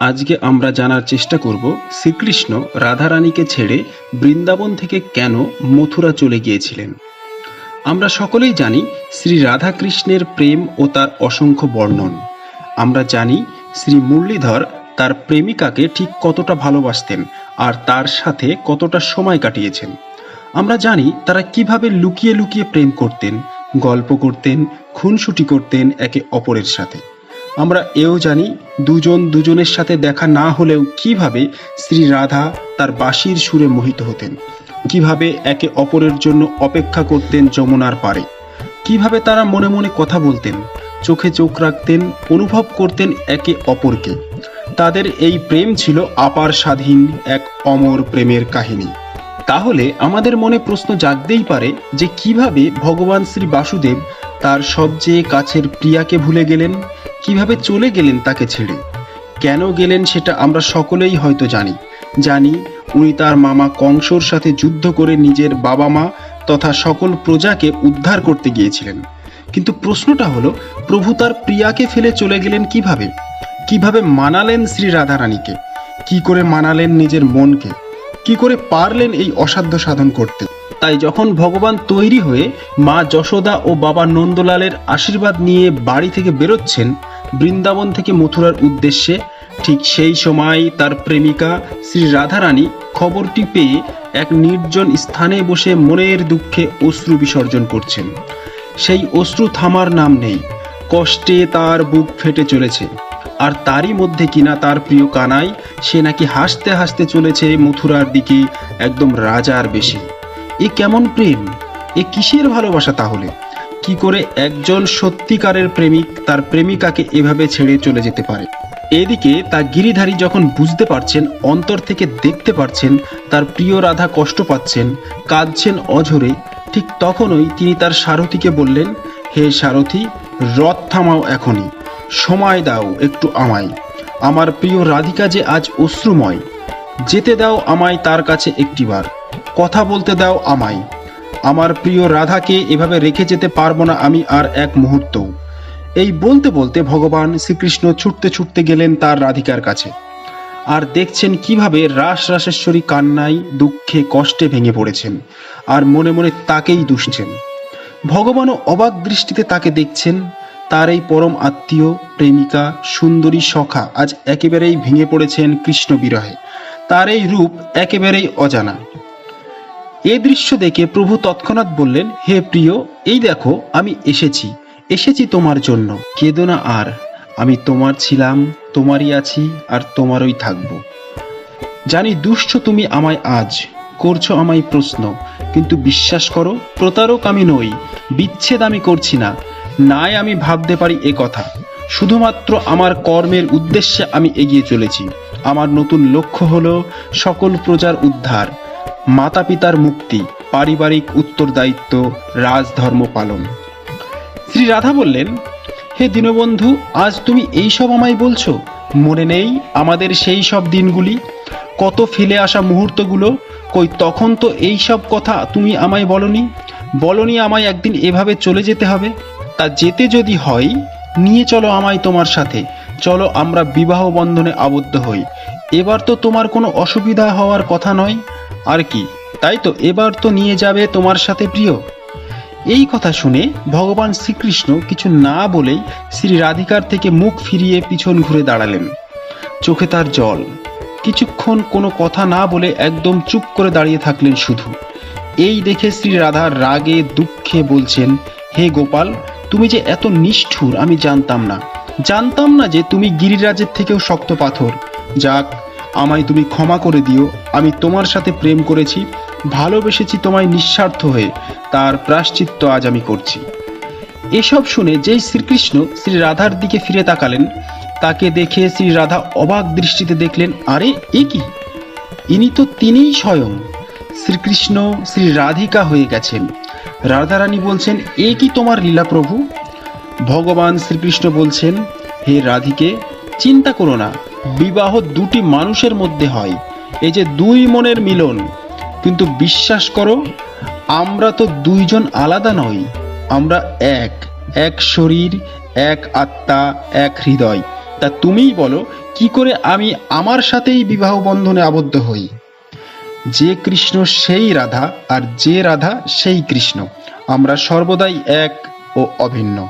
আজকে আমরা জানার চেষ্টা করব শ্রীকৃষ্ণ রাধারানীকে ছেড়ে বৃন্দাবন থেকে কেন মথুরা চলে গিয়েছিলেন। আমরা সকলেই জানি শ্রী রাধাকৃষ্ণের প্রেম ও তার অসংখ্য বর্ণন। আমরা জানি শ্রী মুরলীধর তার প্রেমিকাকে ঠিক কতটা ভালোবাসতেন আর তার সাথে কতটা সময় কাটিয়েছেন। আমরা জানি তারা কীভাবে লুকিয়ে লুকিয়ে প্রেম করতেন, গল্প করতেন, খুনসুটি করতেন একে অপরের সাথে। আমরা এও জানি দুজন দুজনের সাথে দেখা না হলেও কীভাবে শ্রী রাধা তার বাঁশির সুরে মোহিত হতেন? কীভাবে একে অপরের জন্য অপেক্ষা করতেন যমুনার পারে কীভাবে তারা মনে মনে কথা বলতেন, চোখে চোখ রাখতেন, অনুভব করতেন একে অপরকে? তাদের এই প্রেম ছিল আপার স্বাধীন এক অমর প্রেমের কাহিনী। তাহলে আমাদের মনে প্রশ্ন জাগতেই পারে যে কীভাবে ভগবান শ্রী বাসুদেব তার সবচেয়ে কাছের প্রিয়াকে ভুলে গেলেন? কীভাবে চলে গেলেন তাকে ছেড়ে? কেন গেলেন সেটা আমরা সকলেই হয়তো জানি। জানি উনি তার মামা কংসর সাথে যুদ্ধ করে নিজের বাবা মা তথা সকল প্রজাকে উদ্ধার করতে গিয়েছিলেন। কিন্তু প্রশ্নটা হলো, প্রভু তার প্রিয়াকে ফেলে চলে গেলেন কীভাবে? কীভাবে মানালেন শ্রী রাধারানীকে? কি করে মানালেন নিজের মনকে? কি করে পারলেন এই অসাধ্য সাধন করতে? তাই যখন ভগবান তৈরি হয়ে মা যশোদা ও বাবা নন্দলালের আশীর্বাদ নিয়ে বাড়ি থেকে বেরোচ্ছেন বৃন্দাবন থেকে মথুরার উদ্দেশ্যে ঠিক সেই সময় তার প্রেমিকা শ্রী রাধারানী খবরটি পেয়ে এক নির্জন স্থানে বসে মনের দুঃখে অশ্রু বিসর্জন করছেন। সেই অশ্রু থামার নাম নেই, কষ্টে তার বুক ফেটে চলেছে। আর তারই মধ্যে কিনা তার প্রিয় কানাই, সে নাকি হাসতে হাসতে চলেছে মথুরার দিকে একদম রাজার বেশি। এ কেমন প্রেম? এ কিসের ভালোবাসা তাহলে? কি করে একজন সত্যিকারের প্রেমিক তার প্রেমিকাকে এভাবে ছেড়ে চলে যেতে পারে? এদিকে তা গিরিধারী যখন বুঝতে পারছেন, অন্তর থেকে দেখতে পারছেন, তার প্রিয় রাধা কষ্ট পাচ্ছেন, কাঁদছেন অঝরে, ঠিক তখনই তিনি তার সারথীকে বললেন, হে সারথী, রথ থামাও এখনই, সময় দাও একটু আমায়। আমার প্রিয় রাধিকা যে আজ অশ্রুময়, যেতে দাও আমায় তার কাছে একটিবার, কথা বলতে দাও আমায়। আমার প্রিয় রাধাকে এভাবে রেখে যেতে পারব না আমি আর এক মুহূর্ত। এই বলতে বলতে ভগবান শ্রীকৃষ্ণ ছুটতে ছুটতে গেলেন তার রাধিকার কাছে। আর দেখছেন কীভাবে রাস রাসেশ্বরী কান্নায়, দুঃখে, কষ্টে ভেঙে পড়েছেন আর মনে মনে তাকেই দুষছেন। ভগবানও অবাক দৃষ্টিতে তাকে দেখছেন, তার এই পরম আত্মীয়, প্রেমিকা, সুন্দরী সখা আজ একেবারেই ভেঙে পড়েছেন কৃষ্ণ বিরহে। তার এই রূপ একেবারেই অজানা। এ দৃশ্য দেখে প্রভু তৎক্ষণাৎ বললেন, হে প্রিয়, এই দেখো, আমি এসেছি। এসেছি তোমার জন্য। কেঁদো না আর। আমি তোমার ছিলাম, তোমারই আছি, আর তোমারই থাকব। জানি দুষ্ট তুমি আমায় আজ, করছ আমায় প্রশ্ন। কিন্তু বিশ্বাস করো, প্রতারক আমি নই, বিচ্ছেদ আমি করছি না। নাই আমি ভাবতে পারি এ কথা। শুধুমাত্র আমার কর্মের উদ্দেশ্যে আমি এগিয়ে চলেছি। আমার নতুন লক্ষ্য হলো সকল প্রজার উদ্ধার। মাতা পিতার মুক্তি, পারিবারিক উত্তরদায়িত্ব, রাজধর্ম পালন। শ্রী রাধা বললেন, হে দীনবন্ধু, আজ তুমি এই সব আমায় বলছো? মনে নেই আমাদের সেই সব দিনগুলি? কত ফেলে আসা মুহূর্তগুলো? কই তখন তো এই সব কথা তুমি আমায় বলনি? বলনি আমায় একদিন এভাবে চলে যেতে হবে? তা যেতে যদি হয়, নিয়ে চলো আমায় তোমার সাথে। চলো আমরা বিবাহ বন্ধনে আবদ্ধ হই। এবার তো তোমার কোনো অসুবিধা হওয়ার কথা নয়। আর কি? তাই তো এবার তো নিয়ে যাবে তোমার সাথে প্রিয়। এই কথা শুনে ভগবান শ্রীকৃষ্ণ কিছু না বলেই শ্রী রাধিকার থেকে মুখ ফিরিয়ে পিছন ঘুরে দাঁড়ালেন। চোখে তার জল। কিছুক্ষণ কোনো কথা না বলে একদম চুপ করে দাঁড়িয়ে থাকলেন শুধু। এই দেখে শ্রী রাধা রাগে, দুঃখে বলছেন, হে গোপাল, তুমি যে এত নিষ্ঠুর, আমি জানতাম না। জানতাম না যে তুমি গিরিরাজের থেকেও শক্ত পাথর। যাক আমায় তুমি ক্ষমা করে দিও। আমি তোমার সাথে প্রেম করেছি, ভালোবেসেছি তোমায় নিঃস্বার্থ হয়ে। তার প্রাশ্চিত্য আজ আমি করছি। এসব শুনে যেই শ্রীকৃষ্ণ শ্রী রাধার দিকে ফিরে তাকালেন, তাকে দেখে শ্রী রাধা অবাক দৃষ্টিতে দেখলেন, আরে, এ কি? ইনি তো তিনিই স্বয়ং। শ্রীকৃষ্ণ শ্রী রাধিকা হয়ে গেছেন। রাধারানী বলছেন, এ কি তোমার লীলা প্রভু? ভগবান শ্রীকৃষ্ণ বলছেন, হে রাধিকে, চিন্তা করো না। বিবাহ দুটি মানুষের মধ্যে হয়। এই যে দুই মনের মিলন, কিন্তু বিশ্বাস করো, আমরা তো দুইজন আলাদা নই। আমরা এক এক শরীর, এক আত্মা, এক হৃদয়। তা তুমিই বলো, কি করে আমি আমার সাথেই বিবাহ বন্ধনে আবদ্ধ হই? যে কৃষ্ণ সেই রাধা, আর যে রাধা সেই কৃষ্ণ। আমরা সর্বদাই এক ও অভিন্ন।